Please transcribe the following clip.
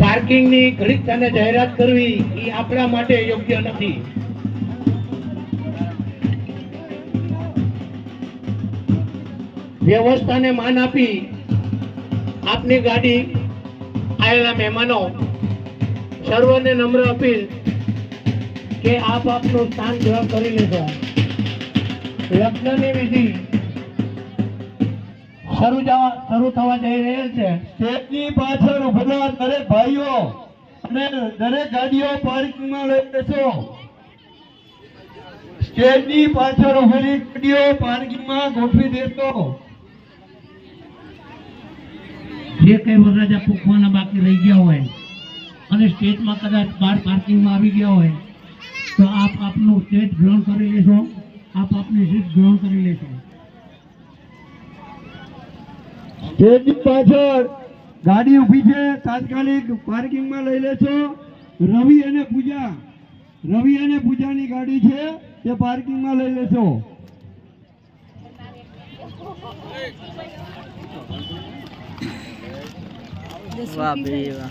પાર્કિંગની ઘડીક તને જાહેરાત કરવી એ આપણા માટે યોગ્ય નથી. વ્યવસ્થાને માન આપી આપની ગાડી આવેલા મહેમાનો સર્વને નમ્ર અપીલ કે આપ આપનું સ્થાન ગ્રહણ કરી લેજો. લગ્નની વિધિ શરૂ જવા શરૂ થવા જઈ રહેલ છે. સ્ટેજની પાછળ ઉભેલા દરેક ભાઈઓ અને દરેક ગાડીઓ પાર્કિંગમાં લઈ લેશો સ્ટેજની પાછળ ઉભેલી ગાડીઓ પાર્કિંગમાં ગોઠવી દેશો. જે કઈ વરરાજા પૂખવાના બાકી રહી ગયા હોય અને સ્ટેજમાં કદાચ બહાર પાર્કિંગમાં આવી ગયા હોય તો આપ આપનું સ્ટેજ ગ્રહણ કરી લેશો. આપ આપની સીટ ગ્રહણ કરી લેશો. સ્ટેજની પાછળ. ગાડી ઊભી છે, તાત્કાલિક પાર્કિંગમાં લઈ લેશો. રવિ અને પૂજા. રવિ અને પૂજાની ગાડી છે, તે પાર્કિંગમાં લઈ લેશો. વાહ બે વાહ.